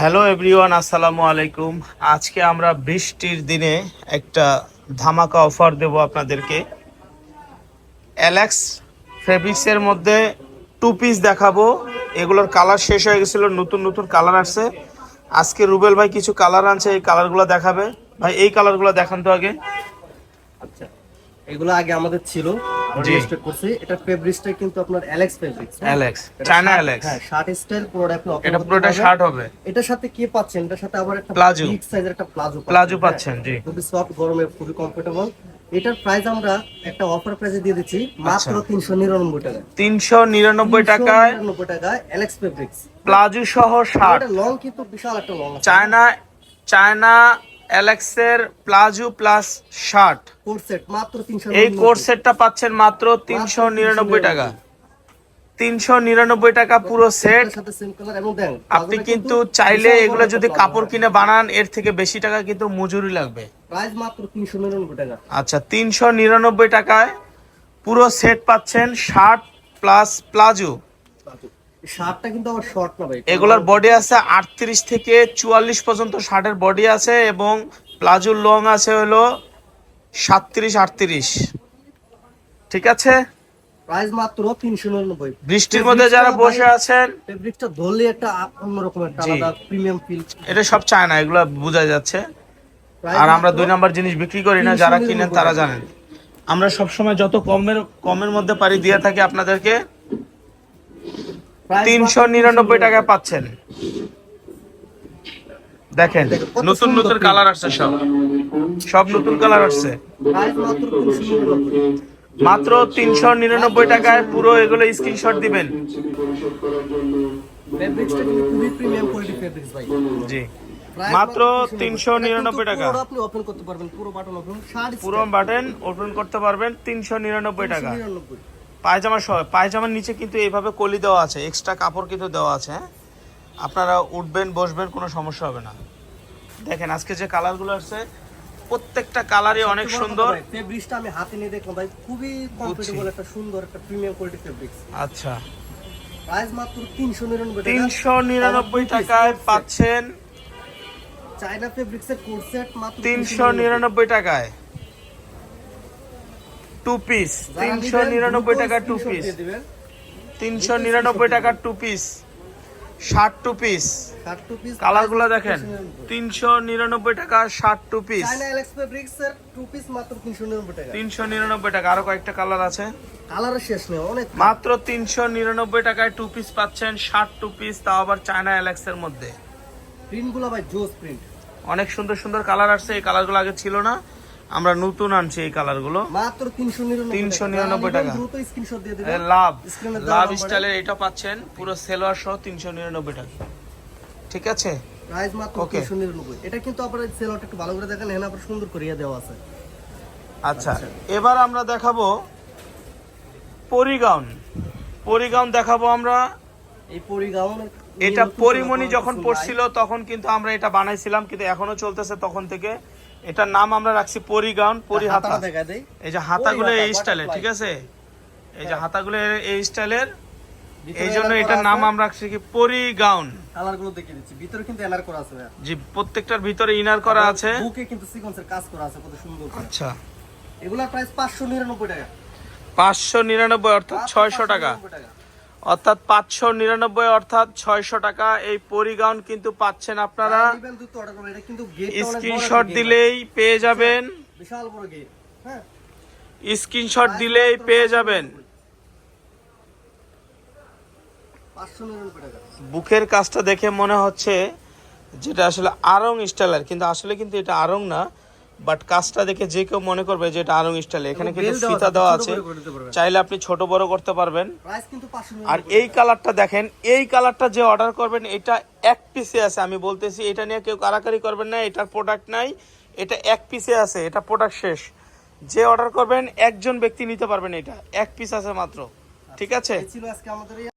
Hello everyone আসসালামু আলাইকুম। আজকে আমরা বৃষ্টির দিনে একটা ধামাকা অফার দেব আপনাদেরকে। অ্যালেক্স ফেব্রিক্সের মধ্যে টু পিস দেখাবো। এগুলোর কালার শেষ হয়ে গেছিল, নতুন নতুন কালার আসছে। আজকে রুবেল ভাই কিছু কালার আনছে, এই কালারগুলো দেখাবে। ভাই, এই কালারগুলো দেখান তো আগে। আচ্ছা। এগুলো আগে আমাদের ছিল। রেজিস্টার করছি। এটা ফেব্রিক্সটা কিন্তু আপনার Alex fabrics Alex China Alex হ্যাঁ শার্ট স্টাইল পুরোটা আপনি এটা পুরোটা শার্ট হবে। এটার সাথে কি পাচ্ছেন? এটার সাথে আবার একটা Palazzo। বিগ সাইজের একটা প্লাজো প্লাজো পাচ্ছেন জি। খুবই সফট গরমে খুবই কমফোর্টেবল এটার প্রাইস আমরা একটা অফার প্রাইসে দিয়ে দিচ্ছি মাত্র আচ্ছা। তিনশো নিরানব্বই টাকা। তিনশো নিরানব্বই টাকায় নিরানব্বই টাকায় অ্যালেক্স ফেব্রিক্স প্লাজো সহ শার্ট লং কিন্তু বিশাল একটা লং চায়না চায়না অ্যালেক্সের প্লাজো প্লাস শার্ট এই কোর্স সেটটা পাচ্ছেন মাত্র তিনশো নিরানব্বই টাকা। তিনশো নিরানব্বই টাকা পুরো সেট আপনি কিন্তু চাইলে এগুলো যদি কাপড় কিনে বানান এর থেকে বেশি টাকা কিন্তু মজুরি লাগবে। আচ্ছা তিনশো নিরানব্বই টাকায় পুরো সেট পাচ্ছেন শার্ট প্লাস প্লাজো শার্টটা কিন্তু আবার শর্ট না ভাই। এগুলোর বডি আছে আটত্রিশ থেকে চুয়াল্লিশ পর্যন্ত শার্টের বডি আছে এবং প্লাজোর লং আছে হলো সাতত্রিশ আটত্রিশ। ঠিক আছে? প্রাইস মাত্র তিনশো নিরানব্বই। বৃষ্টির মধ্যে যারা বসে আছেন ফেব্রিকটা ধরলে একটা অন্যরকম একটা আলাদা প্রিমিয়াম ফিল এটা সব চায় না এগুলো বোঝা যাচ্ছে। আর আমরা দুই নাম্বার জিনিস বিক্রি করি না যারা কিনেন তারা জানেন। আমরা সবসময় যত কমের কমের মধ্যে পারি দিয়ে থাকি আপনাদেরকে তিনশো নিরানব্বই টাকায় পাচ্ছেন। দেখেন নতুন নতুন কালার আসছে সব। সব নতুন কালার আসছে। মাত্র তিনশো নিরানব্বই। টাকায় পুরো এগুলো স্ক্রিনশট দিবেন। জি। মাত্র 399 তিনশো নিরানব্বই টাকা। পুরো আপনি ওপেন করতে পারবেন পুরো বাটন ওপেন পুরো বাটন ওপেন করতে পারবেন তিনশো নিরানব্বই টাকা। পায়জামা সহ পায়জামার নিচে কিন্তু এইভাবে কলি দেওয়া আছে এক্সট্রা কাপড় কিন্তু দেওয়া আছে হ্যাঁ? আপনারা উঠবেন বসবেন কোনো সমস্যা হবে না। দেখেন আজকে যে কালারগুলো আসছে প্রত্যেকটা কালারই অনেক সুন্দর। ফেব্রিক্সটা আমি হাতে নিয়ে দেখলাম ভাই খুবই কমফোর্টেবল একটা সুন্দর একটা প্রিমিয়াম কোয়ালিটি ফেব্রিক্স আচ্ছা। প্রাইস মাত্র তিনশো নিরানব্বই টাকা। তিনশো নিরানব্বই টাকায় পাচ্ছেন চাইনা ফেব্রিক্স এর কোট সেট মাত্র তিনশো নিরানব্বই টাকায়। টু পিস তিনশো নিরানব্বই টাকা টু পিস তিনশো নিরানব্বই টাকা টু পিস ষাট টু পিস কালারগুলো দেখেন তিনশো নিরানব্বই টাকা ষাট টু পিস তিনশো নিরানব্বই টাকা। আরও কয়েকটা কালার আছে। কালারের শেষ নেই অনেক। মাত্র তিনশো নিরানব্বই টাকায় টু পিস পাচ্ছেন ষাট টু পিস তাও আবার চায়না অ্যালেক্স এর মধ্যে। প্রিন্টগুলো ভাই জোস প্রিন্ট অনেক সুন্দর সুন্দর কালার আসছে এই কালারগুলো আগে ছিল না। আমরা নতুন আনছি এই কালারগুলো মাত্র তিনশো নিরানব্বই 399 টাকা। দ্রুত স্ক্রিনশট দিয়ে দিবেন লাভ। লাভ স্টাইলের এটা পাচ্ছেন পুরো সেলোয়ার সহ তিনশো নিরানব্বই টাকা। ঠিক আছে? প্রাইস মাত্র Okay. তিনশো নিরানব্বই। এটা কিন্তু আপনার সেলটা একটু ভালো করে দেখেন এখানে সুন্দর দেওয়া আছে। আচ্ছা এবার আমরা দেখাবো পরিগাউন। পরিগাউন দেখাবো আমরা। এই পরিগাউন এটা পরিমণি যখন পড়ছিল তখন কিন্তু আমরা এটা বানাইছিলাম কিন্তু এখনও চলতেছে তখন থেকে। এটার নাম আমরা রাখছি পরিগাউন পরি হাতা এই যে হাতাগুলো এই স্টাইলে ঠিক আছে? এই যে হাতাগুলো এই স্টাইলের এই জন্য এটার নাম আমরা রাখছি কি পরি গাউন দেখিয়ে দিচ্ছি ভিতরে কিন্তু এলার করা আছে। প্রত্যেকটার ভিতরে ইনার করা আছে। বুকে কিন্তু সিকোয়েন্সের কাজ করা আছে কত সুন্দর আচ্ছা। প্রাইস টাকা। অর্থাৎ ছয়শো টাকা। অর্থাৎ পাঁচশো নিরানব্বই অর্থাৎ ছয়শো টাকা এই পরিগাউন কিন্তু পাচ্ছেন আপনারা। স্ক্রিনশট দিলেই পেয়ে যাবেন। বিশাল বড় গেট হ্যাঁ। স্ক্রিনশট দিলেই পেয়ে যাবেন। বুকের কাজটা দেখে মনে হচ্ছে যেটা আসলে আরং স্টাইলের কিন্তু আসলে কিন্তু এটা আরং না। বাট কাজটা দেখে যে কেউ মনে করবে যে এটা আরং স্টাইল এখানে কিন্তু ফিতা দেওয়া আছে। চাইলে আপনি ছোট বড় করতে পারবেন। আর এই কালারটা দেখেন এই কালারটা যে অর্ডার করবেন এটা এক পিসে আছে আমি বলতেছি এটা নিয়ে কেউ কারাকারি করবেন না এটার প্রোডাক্ট নাই এটা এক পিসে আছে এটা প্রোডাক্ট শেষ। যে অর্ডার করবেন একজন ব্যক্তি নিতে পারবেন এটা এক পিস আছে মাত্র ঠিক আছে?